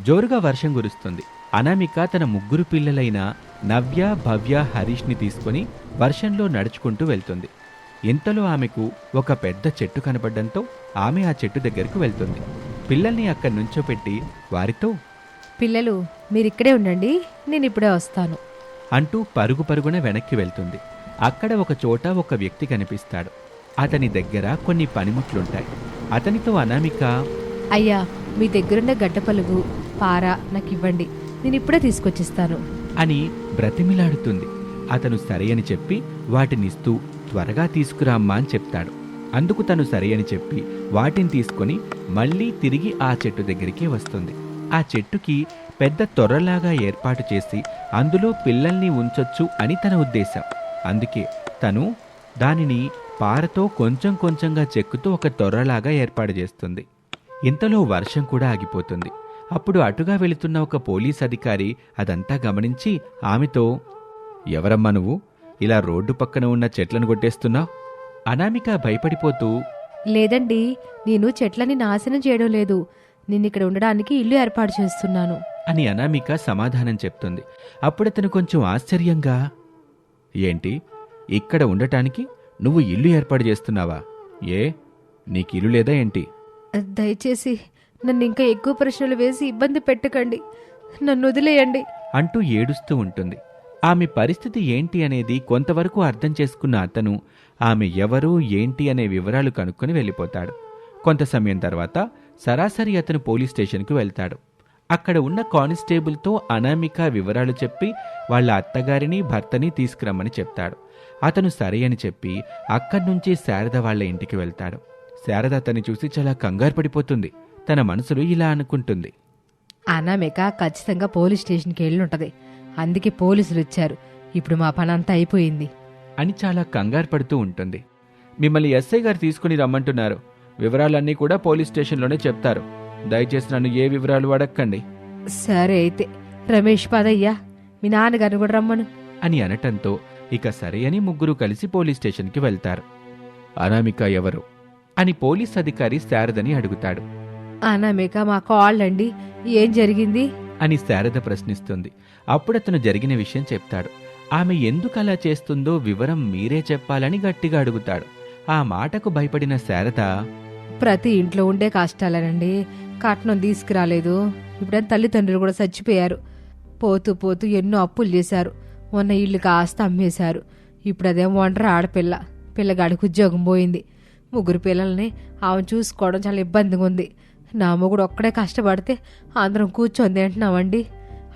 జోరుగా వర్షం కురుస్తుంది. అనామిక తన ముగ్గురు పిల్లలైన నవ్య భవ్య హరీష్ని తీసుకొని వర్షంలో నడుచుకుంటూ వెళ్తుంది. ఇంతలో ఆమెకు ఒక పెద్ద చెట్టు కనబడ్డంతో ఆమె ఆ చెట్టు దగ్గరకు వెళ్తుంది. పిల్లల్ని అక్కడి నుంచోపెట్టి వారితో పిల్లలు మీరిక్కడే ఉండండి నేను ఇప్పుడే వస్తాను. అంటూ పరుగు పరుగున వెనక్కి వెళ్తుంది. అక్కడ ఒక చోట ఒక వ్యక్తి కనిపిస్తాడు. అతని దగ్గర కొన్ని పనిముట్లుంటాయి. అతనితో అనామిక అయ్యా మీ దగ్గరున్న గడ్డ పలుగు పార నాకు ఇవ్వండి నేను ఇప్పుడే తీసుకొచ్చిస్తాను. అని బ్రతిమిలాడుతుంది. అతను సరే అని చెప్పి వాటినిస్తూ త్వరగా తీసుకురామ్మా అని చెప్తాడు. అందుకు తను సరే అని చెప్పి వాటిని తీసుకొని మళ్ళీ తిరిగి ఆ చెట్టు దగ్గరికి వస్తుంది. ఆ చెట్టుకి పెద్ద తొర్రలాగా ఏర్పాటు చేసి అందులో పిల్లల్ని ఉంచొచ్చు అని తన ఉద్దేశం. అందుకే తను దానిని పారతో కొంచెం కొంచెంగా చెక్కుతూ ఒక తొర్రలాగా ఏర్పాటు చేస్తుంది. ఇంతలో వర్షం కూడా ఆగిపోతుంది. అప్పుడు అటుగా వెళుతున్న ఒక పోలీస్ అధికారి అదంతా గమనించి ఆమెతో ఎవరమ్మా నువ్వు? ఇలా రోడ్డు పక్కన ఉన్న చెట్లను కొట్టేస్తున్నావు? అనామిక భయపడిపోతూ లేదండి నేను చెట్లని నాశనం చేయడం లేదు. ఇక్కడ ఉండడానికి ఇల్లు ఏర్పాటు చేస్తున్నాను. అని అనామిక సమాధానం చెప్తుంది. అప్పుడతను కొంచెం ఆశ్చర్యంగా ఏంటి? ఇక్కడ ఉండటానికి నువ్వు ఇల్లు ఏర్పాటు చేస్తున్నావా? ఏ? నీకు ఇల్లు లేదా ఏంటి? దయచేసి నన్ను ఇంకా ఎక్కువ ప్రశ్నలు వేసి ఇబ్బంది పెట్టకండి. నన్ను వదిలేయండి. అంటూ ఏడుస్తూ ఉంటుంది. ఆమె పరిస్థితి ఏంటి అనేది కొంతవరకు అర్థం చేసుకున్న అతను ఆమె ఎవరు ఏంటి అనే వివరాలు కనుక్కొని వెళ్ళిపోతాడు. కొంత సమయం తర్వాత సరాసరి అతను పోలీస్ స్టేషన్కి వెళ్తాడు. అక్కడ ఉన్న కానిస్టేబుల్తో అనామిక వివరాలు చెప్పి వాళ్ళ అత్తగారిని భర్తని తీసుకురమ్మని చెప్తాడు. అతను సరే అని చెప్పి అక్కడి నుంచి శారద వాళ్ళ ఇంటికి వెళ్తాడు. శారద అతన్ని చూసి చాలా కంగారు పడిపోతుంది. తన మనసులో ఇలా అనుకుంటుంది. అనామిక ఖచ్చితంగా పోలీస్ స్టేషన్కి వెళ్ళి ఉంటది అందుకే పోలీసులు వచ్చారు. ఇప్పుడు మా పని అంతా అయిపోయింది. అని చాలా కంగారు పడుతూ ఉంటుంది. మిమ్మల్ని ఎస్ఐ గారు తీసుకుని రమ్మంటున్నారు. వివరాలన్నీ కూడా పోలీస్ స్టేషన్లోనే చెప్తారు. దయచేసి నన్ను ఏ వివరాలు అడక్కండి. సరే అయితే రమేష్ పదయ్యా మీ నాన్నగారిని కూడా రమ్మను. అని అనటంతో ఇక సరే అని ముగ్గురు కలిసి పోలీస్ స్టేషన్కి వెళ్తారు. అనామిక ఎవరు? అని పోలీస్ అధికారి శారదని అడుగుతాడు. అనామిక మా కాళ్ళండి. ఏం జరిగింది? అని శారద ప్రశ్నిస్తుంది. అప్పుడతను జరిగిన విషయం చెప్తాడు. ఆమె ఎందుకు అలా చేస్తుందో వివరం మీరే చెప్పాలని గట్టిగా అడుగుతాడు. ఆ మాటకు భయపడిన శారద ప్రతి ఇంట్లో ఉండే కష్టాలేనండి. కట్నం తీసుకురాలేదు. ఇప్పుడేం తల్లిదండ్రులు కూడా చచ్చిపోయారు. పోతూ పోతూ ఎన్నో అప్పులు చేశారు. మొన్న ఇల్లు కాస్త అమ్మేశారు. ఇప్పుడు అదేం ఒంటరి ఆడపిల్ల. పిల్లగాడికి ఉద్యోగం పోయింది. ముగ్గురు పిల్లల్ని ఆమె చూసుకోవడం చాలా ఇబ్బందిగా ఉంది. నా మొగుడు ఒక్కడే కష్టపడితే అందరం కూర్చొని తింటున్నామండి.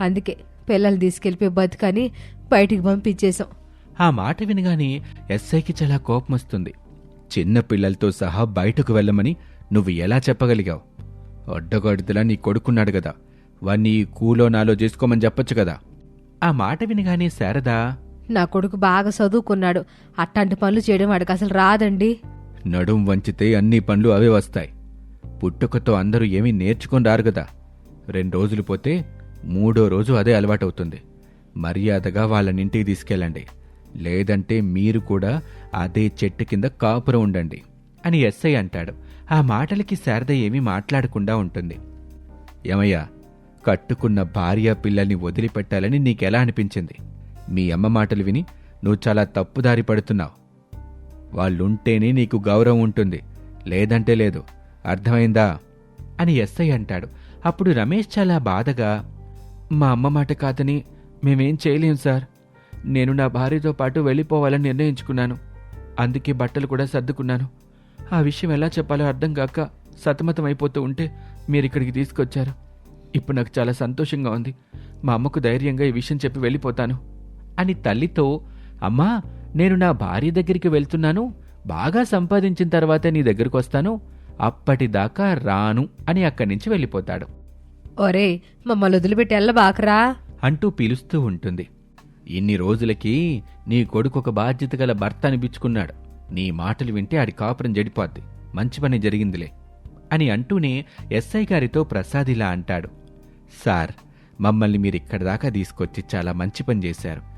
అందుకే పిల్లలు తీసుకెళ్ళిపోయి బతుకని బయటికి పంపించేశాం. ఆ మాట వినగానే ఎస్ఐకి చాలా కోపం వస్తుంది. చిన్న పిల్లలతో సహా బయటకు వెళ్ళమని నువ్వు ఎలా చెప్పగలిగావు? అడ్డగాడిదలా నీ కొడుకున్నాడు కదా. వాణ్ణి కూలో నాలో చేసుకోమని చెప్పొచ్చు కదా. ఆ మాట వినగానే శారద నా కొడుకు బాగా చదువుకున్నాడు. అట్లాంటి పనులు చేయడం వాడికి అసలు రాదండి. నడుం వంచితే అన్ని పనులు అవే వస్తాయి. పుట్టుకతో అందరూ ఏమీ నేర్చుకొని రారు కదా రెండు రోజులు పోతే మూడో రోజు అదే అలవాటవుతుంది. మర్యాదగా వాళ్ళనింటికి తీసుకెళ్ళండి. లేదంటే మీరు కూడా అదే చెట్టు కింద కాపురం ఉండండి అని ఎస్ఐ అంటాడు. ఆ మాటలకి శారద ఏమీ మాట్లాడకుండా ఉంటుంది. ఏమయ్యా కట్టుకున్న భార్య పిల్లల్ని వదిలిపెట్టాలని నీకెలా అనిపించింది? మీ అమ్మ మాటలు విని నువ్వు చాలా తప్పుదారి పడుతున్నావు. వాళ్ళుంటేనే నీకు గౌరవం ఉంటుంది. లేదంటే లేదు. అర్థమైందా? అని ఎస్ఐ అంటాడు. అప్పుడు రమేష్ చాలా బాధగా మా అమ్మ మాట కాదని మేమేం చేయలేం సార్. నేను నా భార్యతో పాటు వెళ్ళిపోవాలని నిర్ణయించుకున్నాను. అందుకే బట్టలు కూడా సర్దుకున్నాను. ఆ విషయం ఎలా చెప్పాలో అర్థం కాక సతమతం అయిపోతూ ఉంటే మీరు ఇక్కడికి తీసుకొచ్చారు. ఇప్పుడు నాకు చాలా సంతోషంగా ఉంది. మా అమ్మకు ధైర్యంగా ఈ విషయం చెప్పి వెళ్ళిపోతాను. అని తల్లితో అమ్మా నేను నా భార్య దగ్గరికి వెళ్తున్నాను బాగా సంపాదించిన తర్వాతే నీ దగ్గరకు వస్తాను అప్పటిదాకా రాను అని అక్కడి నుంచి వెళ్ళిపోతాడు. ఒరే మమ్మల్ని వదిలిపెట్టి వెళ్ళబాకరా అంటూ పిలుస్తూ ఉంటుంది. ఇన్ని రోజులకి నీ కొడుకు ఒక బాధ్యత గల భర్త అనిపించుకున్నాడు నీ మాటలు వింటే ఆడి కాపురం జడిపోద్ది. మంచి పని జరిగిందిలే అని అంటూనే ఎస్ఐ గారితో ప్రసాద్ ఇలా అంటాడు. సార్ మమ్మల్ని మీరు ఇక్కడి దాకా తీసుకొచ్చి చాలా మంచి పని చేశారు.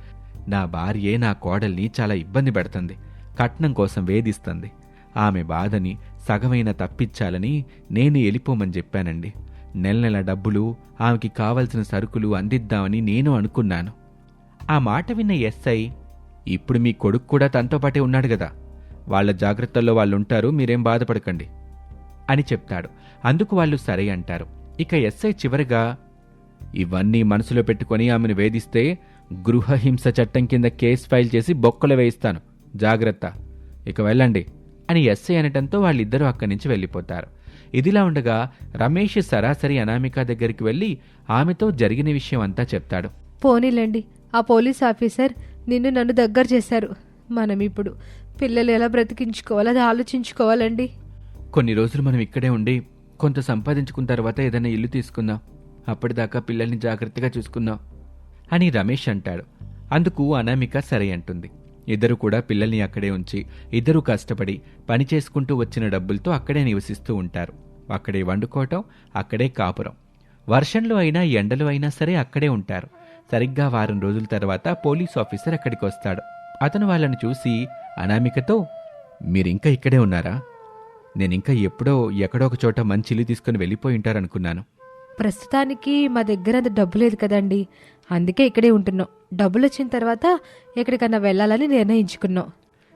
నా భార్యే నా కోడల్ని చాలా ఇబ్బంది పెడుతుంది కట్నం కోసం వేధిస్తుంది. ఆమె బాధని సగమైన తప్పించాలని నేను వెళ్ళిపోమని చెప్పానండి. నెల నెల డబ్బులు ఆమెకి కావలసిన సరుకులు అందిద్దామని నేను అనుకున్నాను. ఆ మాట విన్న ఎస్ఐ ఇప్పుడు మీ కొడుకు కూడా తనతో పాటే ఉన్నాడు కదా. వాళ్ళ జాగ్రత్తల్లో వాళ్ళు ఉంటారు మీరేం బాధపడకండి అని చెప్తాడు. అందుకు వాళ్ళు సరే అంటారు. ఇక ఎస్ఐ చివరిగా ఇవన్నీ మనసులో పెట్టుకొని ఆమెను వేధిస్తే గృహహింస చట్టం కింద కేసు ఫైల్ చేసి బొక్కలు వేయిస్తాను. జాగ్రత్త. ఇక వెళ్ళండి అని ఎస్ఐ అనటంతో వాళ్ళిద్దరూ అక్కడి నుంచి వెళ్ళిపోతారు. ఇదిలా ఉండగా రమేష్ సరాసరి అనామిక దగ్గరికి వెళ్ళి ఆమెతో జరిగిన విషయం అంతా చెప్తాడు. పోనీలేండి. ఆ పోలీస్ ఆఫీసర్ నిన్ను నన్ను దగ్గర చేశారు. మనం ఇప్పుడు పిల్లలు ఎలా బ్రతికించుకోవాలి అది ఆలోచించుకోవాలండి. కొన్ని రోజులు మనం ఇక్కడే ఉండి కొంత సంపాదించుకున్న తర్వాత ఏదైనా ఇల్లు తీసుకుందాం. అప్పటిదాకా పిల్లల్ని జాగ్రత్తగా చూసుకుందాం. అని రమేష్ అంటాడు. అందుకు అనామిక సరే అంటుంది. ఇద్దరు కూడా పిల్లల్ని అక్కడే ఉంచి ఇద్దరూ కష్టపడి పని చేసుకుంటూ వచ్చిన డబ్బులతో అక్కడే నివసిస్తూ ఉంటారు. అక్కడే వండుకోవటం అక్కడే కాపురం. వర్షంలో అయినా ఎండలో అయినా సరే అక్కడే ఉంటారు. సరిగ్గా వారం రోజుల తర్వాత పోలీస్ ఆఫీసర్ అక్కడికి వస్తాడు. అతను వాళ్ళని చూసి అనామికతో మీరింకా ఇక్కడే ఉన్నారా? నేనింకా ఎప్పుడో ఎక్కడో ఒక చోట మంచి ఇల్లు తీసుకుని వెళ్ళిపోయి ఉంటారనుకున్నాను. ప్రస్తుతానికి మా దగ్గర అంత డబ్బు లేదు కదండి. అందుకే ఇక్కడే ఉంటున్నాం. డబ్బులు వచ్చిన తర్వాత ఎక్కడికన్నా వెళ్ళాలని నిర్ణయించుకున్నాం.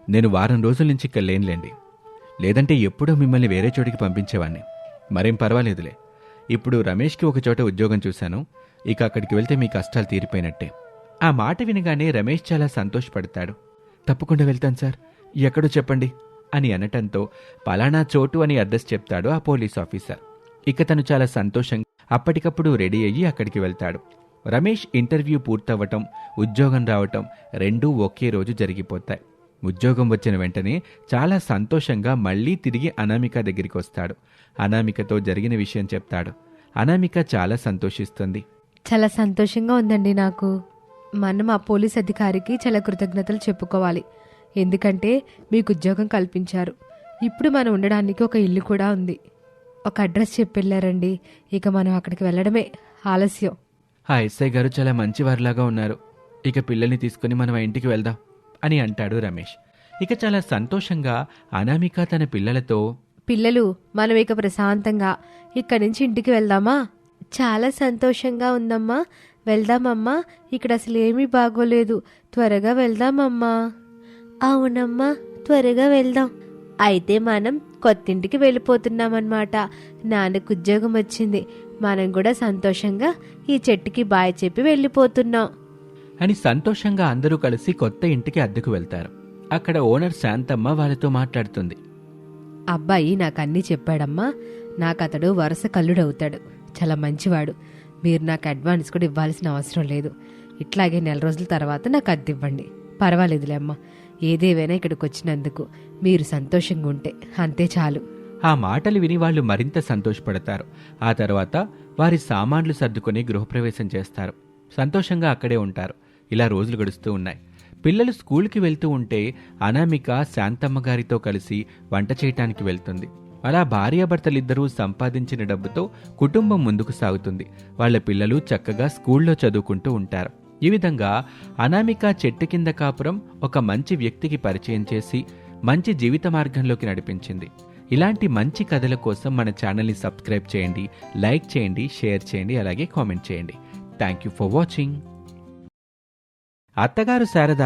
నేను వారం రోజుల నుంచి ఇక్కడ లేనులేండి. లేదంటే ఎప్పుడో మిమ్మల్ని వేరే చోటికి పంపించేవాడిని మరేం పర్వాలేదులే. ఇప్పుడు రమేష్కి ఒక చోట ఉద్యోగం చూశాను. ఇక అక్కడికి వెళ్తే మీ కష్టాలు తీరిపోయినట్టే. ఆ మాట వినగానే రమేష్ చాలా సంతోషపడతాడు. తప్పకుండా వెళ్తాను సార్. ఎక్కడో చెప్పండి అని అనటంతో పలానా చోటు అని అడ్రస్ చెప్తాడు ఆ పోలీస్ ఆఫీసర్. ఇక తను చాలా సంతోషంగా అప్పటికప్పుడు రెడీ అయ్యి అక్కడికి వెళ్తాడు. రమేష్ ఇంటర్వ్యూ పూర్తవ్వటం ఉద్యోగం రావటం రెండూ ఒకే రోజు జరిగిపోతాయి. ఉద్యోగం వచ్చిన వెంటనే చాలా సంతోషంగా మళ్ళీ తిరిగి అనామిక దగ్గరికి వస్తాడు. అనామికతో జరిగిన విషయం చెప్తాడు. అనామిక చాలా సంతోషిస్తుంది. చాలా సంతోషంగా ఉందండి నాకు. మనం ఆ పోలీస్ అధికారికి చాలా కృతజ్ఞతలు చెప్పుకోవాలి. ఎందుకంటే మీకు ఉద్యోగం కల్పించారు. ఇప్పుడు మనం ఉండడానికి ఒక ఇల్లు కూడా ఉంది. ఒక అడ్రస్ చెప్పి వెళ్ళారండి ఇక మనం అక్కడికి వెళ్ళడమే. ఆలస్యం. ఆ ఎస్ఐ గారు చాలా మంచివారిలాగా ఉన్నారు. ఇక పిల్లల్ని తీసుకుని మనం ఇంటికి వెళ్దాం అని అంటాడు రమేష్. ఇక చాలా సంతోషంగా అనామిక తన పిల్లలతో పిల్లలు మనం ఇక ప్రశాంతంగా ఇక్కడి నుంచి ఇంటికి వెళ్దామా? చాలా సంతోషంగా ఉందమ్మా. వెళ్దామమ్మా. ఇక్కడ అసలు ఏమీ బాగోలేదు. త్వరగా వెళ్దామమ్మా. అవునమ్మా. త్వరగా వెళ్దాం. అయితే మనం కొత్తింటికి వెళ్ళిపోతున్నామన్నమాట. నాన్నకు ఉద్యోగం వచ్చింది. మనం కూడా సంతోషంగా ఈ చెట్టుకి బాయ్ చెప్పి వెళ్ళిపోతున్నాం. అని సంతోషంగా అందరూ కలిసి కొత్త ఇంటికి అద్దెకు వెళ్తారు. అక్కడ ఓనర్ శాంతమ్మ వాళ్ళతో మాట్లాడుతుంది. అబ్బాయి నాకు అన్నీ చెప్పాడమ్మా. నాకు అతడు వరుస కల్లుడవుతాడు. చాలా మంచివాడు. మీరు నాకు అడ్వాన్స్ కూడా ఇవ్వాల్సిన అవసరం లేదు. ఇట్లాగే నెల రోజుల తర్వాత నాకు అద్దె ఇవ్వండి. పర్వాలేదులే అమ్మా. ఏదేవైనా ఇక్కడికి వచ్చినందుకు మీరు సంతోషంగా ఉంటే అంతే చాలు. ఆ మాటలు విని వాళ్ళు మరింత సంతోషపడతారు. ఆ తర్వాత వారి సామాన్లు సర్దుకొని గృహప్రవేశం చేస్తారు. సంతోషంగా అక్కడే ఉంటారు. ఇలా రోజులు గడుస్తూ ఉన్నాయి. పిల్లలు స్కూల్కి వెళ్తూ ఉంటే అనామిక శాంతమ్మ గారితో కలిసి వంట చేయటానికి వెళ్తుంది. అలా భార్యాభర్తలిద్దరూ సంపాదించిన డబ్బుతో కుటుంబం ముందుకు సాగుతుంది. వాళ్ళ పిల్లలు చక్కగా స్కూల్లో చదువుకుంటూ ఉంటారు. ఈ విధంగా అనామిక చెట్టు కింద కాపురం ఒక మంచి వ్యక్తికి పరిచయం చేసి మంచి జీవిత మార్గంలోకి నడిపించింది. ఇలాంటి మంచి కథల కోసం మన ఛానల్ని సబ్స్క్రైబ్ చేయండి లైక్ చేయండి షేర్ చేయండి అలాగే కామెంట్ చేయండి. Thank you for watching. అత్తగారు శారద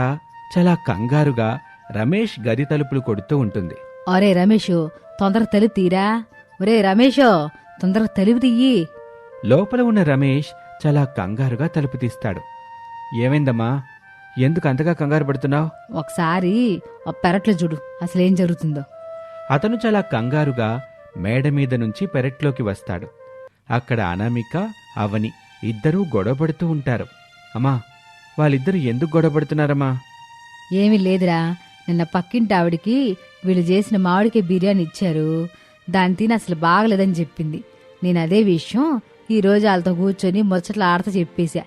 చాలా కంగారుగా రమేష్ గది తలుపులు కొడుతూ ఉంటుంది. ఒరే రమేష్ తొందరగా తలుపు తీరా? ఒరే రమేష్ తొందరగా తలుపు తీయి. లోపల ఉన్న రమేష్ చాలా కంగారుగా తలుపు తీస్తాడు. ఏమైందమ్మా? ఎందుకు అంతగా కంగారు పడుతున్నావు? ఒకసారి ఆ పెరట్లో చూడు అసలేం జరుగుతుందో. అతను చాలా కంగారుగా మేడ మీద నుంచి పెరట్లోకి వస్తాడు. అక్కడ అనామిక అవని ఇద్దరూ గొడవపడుతూ ఉంటారు. అమ్మా వాళ్ళిద్దరూ ఎందుకు గొడవపడుతున్నారమ్మా ఏమీ లేదురా. నిన్న పక్కింటి ఆవిడికి వీళ్ళు చేసిన మామిడికాయ బిర్యానీ ఇచ్చారు. దాని తిని అసలు బాగలేదని చెప్పింది. నేను అదే విషయం ఈ రోజు వాళ్ళతో కూర్చొని ముచ్చట్లు ఆడతా చెప్పేశా.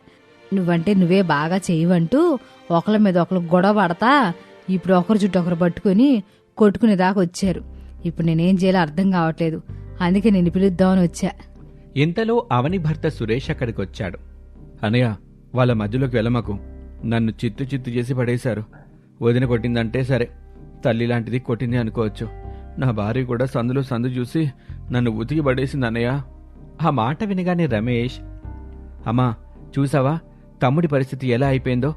నువ్వంటే నువ్వే బాగా చేయవంటూ ఒకళ్ళ మీద ఒకరు గొడవ పడతా ఇప్పుడు ఒకరు చుట్టూ ఒకరు పట్టుకొని కొట్టుకునే దాకా వచ్చారు. ఇప్పుడు నేనేం చేయాలో అర్థం కావట్లేదు. అందుకే నేను పిలుద్దామని వచ్చా. ఇంతలో అవని భర్త సురేష్ అక్కడికి వచ్చాడు. అనయ్య వాళ్ళ మధ్యలోకి వెళ్ళమకు. నన్ను చిత్తు చిత్తు చేసి పడేశారు. వదిన కొట్టిందంటే సరే. తల్లి లాంటిది కొట్టింది అనుకోవచ్చు. నా భార్య కూడా సందులో సందు చూసి నన్ను ఉతికి పడేసింది అన్నయ్య. ఆ మాట వినగానే రమేష్ అమ్మా చూసావా? తమ్ముడి పరిస్థితి ఎలా అయిపోయిందో?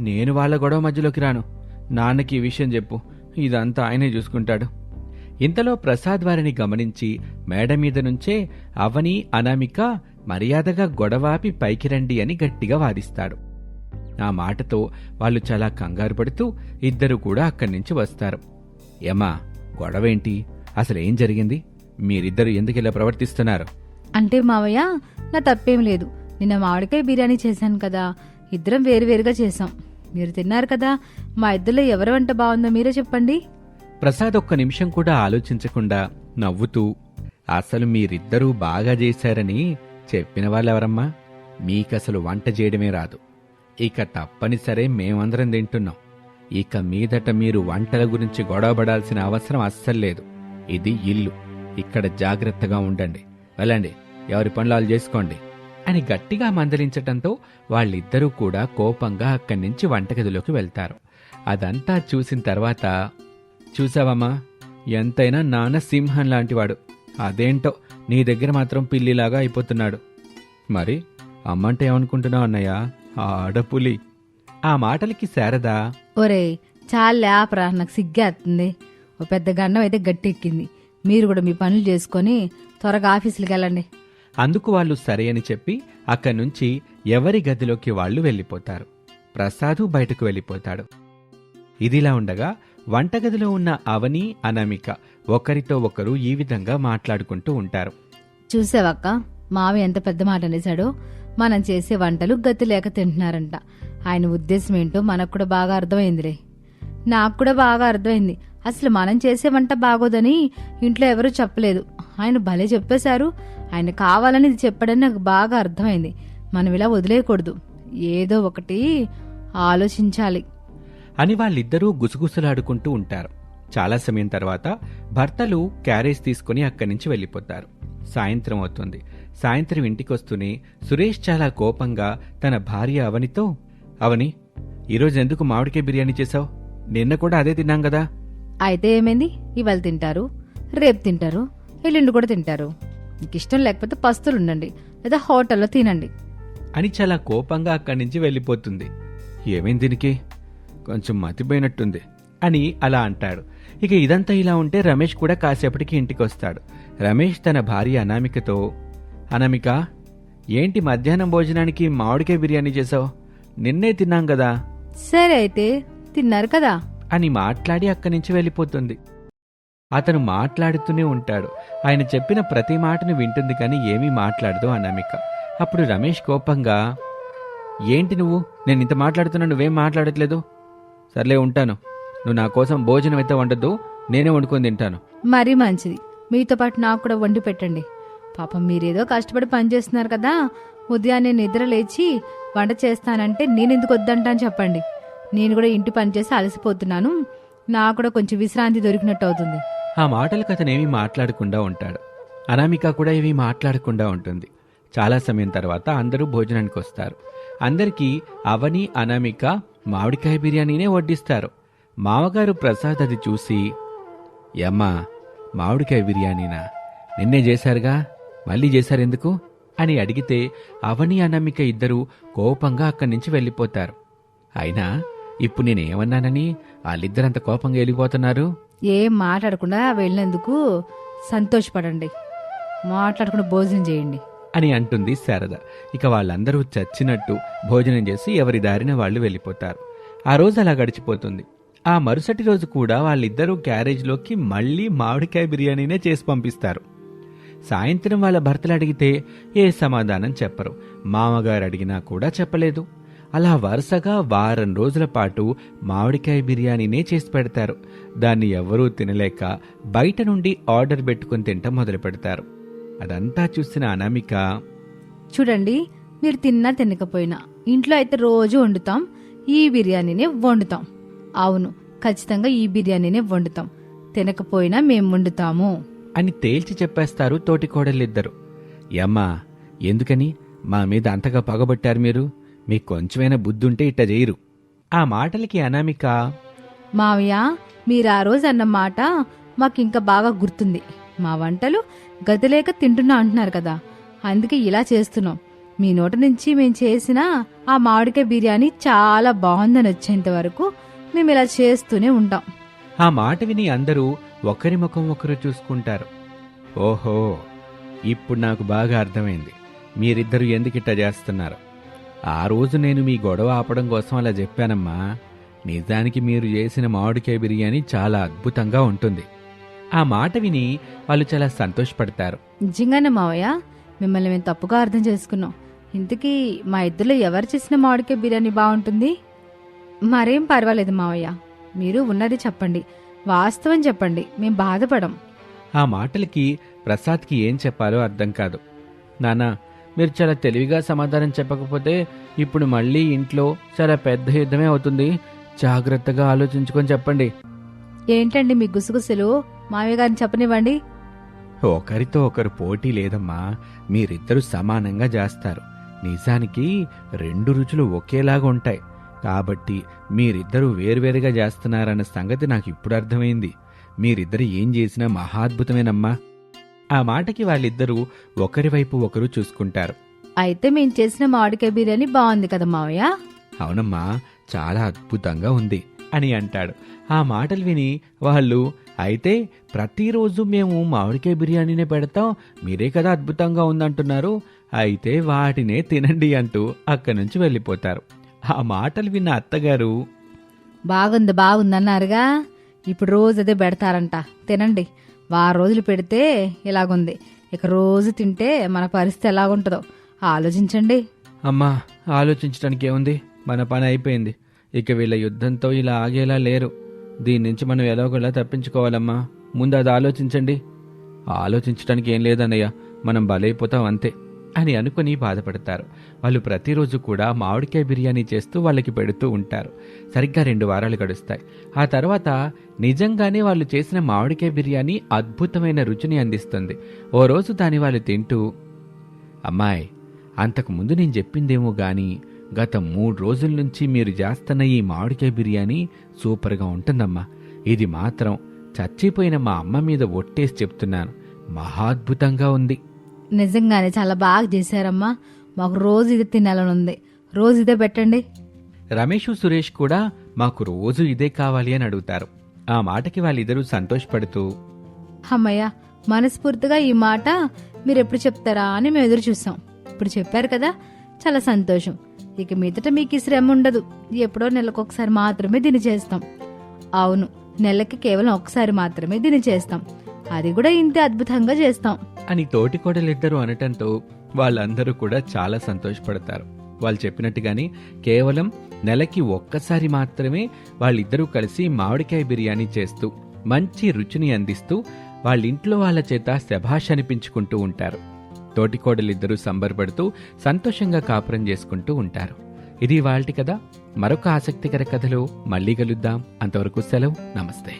నేను వాళ్ళ గొడవ మధ్యలోకి రాను. నాన్నకి ఈ విషయం చెప్పు. ఇదంతా ఆయనే చూసుకుంటాడు. ఇంతలో ప్రసాద్ వారిని గమనించి మేడ మీద నుంచే అవని అనామిక మర్యాదగా గొడవాపి పైకి రండి అని గట్టిగా వాదిస్తాడు. ఆ మాటతో వాళ్ళు చాలా కంగారు పడుతూ ఇద్దరు కూడా అక్కడి నుంచి వస్తారు. ఏమా గొడవేంటి? అసలేం జరిగింది? మీరిద్దరు ఎందుకు ఇలా ప్రవర్తిస్తున్నారు? అంటే మావయ్య నా తప్పేం లేదు. నిన్న మామిడికాయ బిర్యానీ చేశాను కదా. ఇద్దరం వేరువేరుగా చేశాం. మీరు తిన్నారు కదా. మా ఇద్దరిలో ఎవరి వంట బాగుందో మీరే చెప్పండి. ప్రసాద్ ఒక్క నిమిషం కూడా ఆలోచించకుండా నవ్వుతూ అసలు మీరిద్దరూ బాగా చేశారని చెప్పిన వాళ్ళెవరమ్మా? మీకసలు వంట చేయడమే రాదు. ఇక తప్పనిసరే మేమందరం తింటున్నాం. ఇక మీదట మీరు వంటల గురించి గొడవపడాల్సిన అవసరం అస్సలు లేదు. ఇది ఇల్లు. ఇక్కడ జాగ్రత్తగా ఉండండి. వెళ్ళండి. ఎవరి పనులు వాళ్ళు చేసుకోండి. అని గట్టిగా మందలించటంతో వాళ్ళిద్దరూ కూడా కోపంగా అక్కడి నుంచి వంటగదిలోకి వెళ్తారు. అదంతా చూసిన తర్వాత చూసావమ్మా ఎంతైనా నాన్న సింహం లాంటివాడు. అదేంటో నీ దగ్గర మాత్రం పిల్లిలాగా అయిపోతున్నాడు. మరి అమ్మంటే ఏమనుకుంటున్నావు అన్నయ్య? ఆడపులి. ఆ మాటలకి శారద ఒరే చాలా ఆపరా నాకు సిగ్గేస్తుంది ఓ పెద్ద గన్నం అయితే గట్టెక్కింది. మీరు కూడా మీ పనులు చేసుకొని త్వరగా ఆఫీసులకు వెళ్ళండి. అందుకు వాళ్ళు సరే అని చెప్పి అక్కడి నుంచి ఎవరి గదిలోకి వాళ్ళు వెళ్ళిపోతారు. ప్రసాదు బయటకు వెళ్ళిపోతాడు. ఇదిలా ఉండగా వంటగదిలో ఉన్న అవని అనామిక ఒకరితో ఒకరు ఈ విధంగా మాట్లాడుకుంటూ ఉంటారు. చూసావక్క మావి ఎంత పెద్ద మాట అనేసాడో మనం చేసే వంటలు గతి లేక తింటున్నారంట. ఆయన ఉద్దేశం ఏంటో మనకు కూడా బాగా అర్థమైందిలే. నాకు కూడా బాగా అర్థమైంది. అసలు మనం చేసే వంట బాగోదని ఇంట్లో ఎవరూ చెప్పలేదు. ఆయన భలే చెప్పేశారు. ఆయన కావాలని ఇది చెప్పడని నాకు బాగా అర్థమైంది. మనం ఇలా వదిలేయకూడదు. ఏదో ఒకటి ఆలోచించాలి. అని వాళ్ళిద్దరూ గుసగుసలాడుకుంటూ ఉంటారు. చాలా సమయం తర్వాత భర్తలు క్యారేజ్ తీసుకుని అక్కడి నుంచి వెళ్ళిపోతారు. సాయంత్రం అవుతుంది. సాయంత్రం ఇంటికొస్తూనే సురేష్ చాలా కోపంగా తన భార్య అవనితో అవని ఈరోజు ఎందుకు మామిడికాయ బిర్యానీ చేశావు? నిన్న కూడా అదే తిన్నాం కదా. అయితే ఏమైంది? ఇవాళ తింటారు రేపు తింటారు ఎల్లుండి కూడా తింటారు. మీకు ఇష్టం లేకపోతే పస్తులు ఉండండి లేదా హోటల్లో తినండి. అని చాలా కోపంగా అక్కడి నుంచి వెళ్ళిపోతుంది. ఏమేం దీనికి? కొంచెం మతిపోయినట్టుంది అని అలా అంటాడు. ఇక ఇదంతా ఇలా ఉంటే రమేష్ కూడా కాసేపటికి ఇంటికి వస్తాడు రమేష్ తన భార్య అనామికతో అనామిక ఏంటి మధ్యాహ్నం భోజనానికి మామిడికాయ బిర్యానీ చేసావు నిన్నే తిన్నాం కదా. సరే అయితే తిన్నారు కదా. అని మాట్లాడి అక్కడి నుంచి వెళ్ళిపోతుంది. అతను మాట్లాడుతూనే ఉంటాడు. ఆయన చెప్పిన ప్రతి మాటను వింటుంది కానీ ఏమీ మాట్లాడదు అనామిక. అప్పుడు రమేష్ కోపంగా ఏంటి నువ్వు? నేను ఇంత మాట్లాడుతున్నా నువ్వేం మాట్లాడట్లేదు? సర్లే ఉంటాను. నువ్వు నా కోసం భోజనం అయితే వండద్దు. నేనే వండుకొని తింటాను. మరీ మంచిది. మీతో పాటు నాకు కూడా వండి పెట్టండి. పాపం మీరేదో కష్టపడి పని చేస్తున్నారు కదా. ఉదయాన్నే నిద్ర లేచి వంట చేస్తానంటే నేను ఎందుకు వద్దంటాను చెప్పండి. నేను కూడా ఇంటి పని చేసి అలసిపోతున్నాను. నాకు కూడా కొంచెం విశ్రాంతి దొరికినట్టు అవుతుంది. ఆ మాటలకు అతనేమీ మాట్లాడకుండా ఉంటాడు. అనామిక కూడా ఏమీ మాట్లాడకుండా ఉంటుంది. చాలా సమయం తర్వాత అందరూ భోజనానికి వస్తారు. అందరికీ అవని అనామిక మామిడికాయ బిర్యానీనే వడ్డిస్తారు. మామగారు ప్రసాద్ అది చూసి యమ్మా మామిడికాయ బిర్యానీనా? నిన్నే చేశారుగా? మళ్ళీ చేశారెందుకు? అని అడిగితే అవని అనామిక ఇద్దరూ కోపంగా అక్కడి నుంచి వెళ్ళిపోతారు. అయినా ఇప్పుడు నేనేమన్నానని? వాళ్ళిద్దరంత కోపంగా వెళ్ళిపోతున్నారు? ఏం మాట్లాడకుండా వెళ్ళినందుకు సంతోషపడండి. మాట్లాడకుండా భోజనం చేయండి. అని అంటుంది శారద. ఇక వాళ్ళందరూ చచ్చినట్టు భోజనం చేసి ఎవరి దారిన వాళ్ళు వెళ్ళిపోతారు. ఆ రోజు అలా గడిచిపోతుంది. ఆ మరుసటి రోజు కూడా వాళ్ళిద్దరూ క్యారేజ్లోకి మళ్ళీ మామిడికాయ బిర్యానీనే చేసి పంపిస్తారు. సాయంత్రం వాళ్ళ భర్తలు అడిగితే ఏ సమాధానం చెప్పరు. మామగారు అడిగినా కూడా చెప్పలేదు. అలా వరుసగా వారం రోజుల పాటు మామిడికాయ బిర్యానీనే చేసి పెడతారు. దాన్ని ఎవరూ తినలేక బయట నుండి ఆర్డర్ పెట్టుకుని తింటం మొదలు పెడతారు. అదంతా చూసిన అనామిక చూడండి మీరు తిన్నా తినకపోయినా ఇంట్లో అయితే రోజు వండుతాం ఈ బిర్యానీనే వండుతాం. అవును ఖచ్చితంగా ఈ బిర్యానీనే వండుతాం. తినకపోయినా మేం వండుతాము. అని తేల్చి చెప్పేస్తారు తోటి కోడలిద్దరు యమ్మా ఎందుకని? మా మీద అంతగా పగబట్టారు మీరు? మీకు కొంచెమైనా బుద్ధుంటే ఇట్ట చేయరు ఆ మాటలకి అనామిక మావయ్య మీరు ఆ రోజు అన్న మాట మాకు ఇంకా బాగా గుర్తుంది. మా వంటలు గదిలేక తింటున్నా అంటున్నారు కదా అందుకే ఇలా చేస్తున్నాం. మీ నోట నుంచి మేము చేసిన ఆ మామిడికాయ బిర్యానీ చాలా బాగుందని వచ్చేంత వరకు మేము ఇలా చేస్తూనే ఉంటాం. ఆ మాట విని అందరూ ఒకరి ముఖం ఒకరు చూసుకుంటారు. ఓహో ఇప్పుడు నాకు బాగా అర్థమైంది. మీరిద్దరు ఎందుకిట్ట చేస్తున్నారు? ఆ రోజు నేను మీ గొడవ ఆపడం కోసం అలా చెప్పానమ్మా. నిజానికి మీరు చేసిన మామిడికాయ బిర్యానీ చాలా అద్భుతంగా ఉంటుంది. ఆ మాట విని వాళ్ళు చాలా సంతోషపడతారు. నిజంగానే మావయ్య మిమ్మల్ని మేము తప్పుగా అర్థం చేసుకున్నాం. ఇంతకీ మా ఇద్దరిలో ఎవరు చేసిన మామిడికాయ బిర్యానీ బాగుంటుంది? మరేం పర్వాలేదు మావయ్య. మీరు ఉన్నది చెప్పండి. వాస్తవం చెప్పండి. మేం బాధపడం. ఆ మాటలకి ప్రసాద్కి ఏం చెప్పాలో అర్థం కాదు. నానా మీరు చాలా తెలివిగా సమాధానం చెప్పకపోతే ఇప్పుడు మళ్ళీ ఇంట్లో చాలా పెద్ద యుద్ధమే అవుతుంది. జాగ్రత్తగా ఆలోచించుకొని చెప్పండి. ఏంటండి మీ గుసగుసలు? మావయ్య గారిని చెప్పనివ్వండి. ఒకరితో ఒకరు పోటీ లేదమ్మా. మీరిద్దరూ సమానంగా చేస్తారు నిజానికి రెండు రుచులు ఒకేలాగా ఉంటాయి. కాబట్టి మీరిద్దరూ వేరువేరుగా చేస్తున్నారన్న సంగతి నాకు ఇప్పుడు అర్థమైంది. మీరిద్దరు ఏం చేసినా మహాద్భుతమేనమ్మా ఆ మాటకి వాళ్ళిద్దరూ ఒకరి వైపు ఒకరు చూసుకుంటారు. అయితే మేము చేసిన మామిడికాయ బిర్యానీ బాగుంది కదా మావయ్య? అవునమ్మా చాలా అద్భుతంగా ఉంది అని అంటాడు. ఆ మాటలు విని వాళ్ళు అయితే ప్రతిరోజు మేము మామిడికాయ బిర్యానీనే పెడతాం మీరే కదా అద్భుతంగా ఉందంటున్నారు అయితే వాటినే తినండి అంటూ అక్కడి నుంచి వెళ్ళిపోతారు. ఆ మాటలు విన్న అత్తగారు బాగుంది బాగుంది అన్నారుగా. ఇప్పుడు రోజు అదే పెడతారంట తినండి. వారం రోజులు పెడితే ఇలాగుంది. ఇక రోజు తింటే మన పరిస్థితి ఎలాగుంటుందో ఆలోచించండి. అమ్మా ఆలోచించడానికి ఏముంది? మన పని అయిపోయింది. ఇక వీళ్ళ యుద్ధంతో ఇలా ఆగేలా లేరు. దీని నుంచి మనం ఎలాగోలా తప్పించుకోవాలమ్మా. ముందు అది ఆలోచించండి. ఆలోచించడానికి ఏం లేదన్నయ్య. మనం బలైపోతాం అంతే. అని అనుకుని బాధపడతారు. వాళ్ళు ప్రతిరోజు కూడా మామిడికాయ బిర్యానీ చేస్తూ వాళ్ళకి పెడుతూ ఉంటారు. సరిగ్గా రెండు వారాలు గడుస్తాయి. ఆ తర్వాత నిజంగానే వాళ్ళు చేసిన మామిడికాయ బిర్యానీ అద్భుతమైన రుచిని అందిస్తుంది. ఓ రోజు దాని వాళ్ళు తింటూ అమ్మాయి అంతకుముందు నేను చెప్పిందేమో గాని గత మూడు రోజుల నుంచి మీరు చేస్తున్న ఈ మామిడికాయ బిర్యానీ సూపర్గా ఉంటుందమ్మా. ఇది మాత్రం చచ్చిపోయిన మా అమ్మ మీద ఒట్టేసి చెప్తున్నాను. మహాద్భుతంగా ఉంది. నిజంగానే చాలా బాగా చేశారమ్మా. మాకు రోజు ఇదే తినాలని ఉంది. రోజు ఇదే పెట్టండి. రమేష్ సురేష్ కూడా మాకు రోజు ఇదే కావాలి అని అడుగుతారు. ఆ మాటకి వాళ్ళిద్దరూ సంతోషపడుతూ అమ్మయ్య మనస్ఫూర్తిగా ఈ మాట మీరు ఎప్పుడు చెప్తారా అని మేము ఎదురు చూసాం. ఇప్పుడు చెప్పారు కదా చాలా సంతోషం. ఇక మీదట మీకు ఈ శ్రమ ఉండదు. ఎప్పుడో నెలకు ఒకసారి మాత్రమే దీన్ని చేస్తాం. అవును నెలకి కేవలం ఒకసారి మాత్రమే దీన్ని చేస్తాం. అది కూడా ఇంతే అద్భుతంగా చేస్తాం. అని తోటికోడలిద్దరూ అనటంతో వాళ్ళందరూ కూడా చాలా సంతోషపడతారు. వాళ్ళు చెప్పినట్టుగానే కేవలం నెలకి ఒక్కసారి మాత్రమే వాళ్ళిద్దరూ కలిసి మామిడికాయ బిర్యానీ చేస్తూ మంచి రుచిని అందిస్తూ వాళ్ళ ఇంట్లో వాళ్ళ చేత శభాష్ అనిపించుకుంటూ ఉంటారు. తోటికోడలిద్దరూ సంబరపడుతూ సంతోషంగా కాపురం చేసుకుంటూ ఉంటారు. ఇది వాళ్ళటి కదా మరొక ఆసక్తికర కథలో మళ్ళీ కలుద్దాం. అంతవరకు సెలవు. నమస్తే.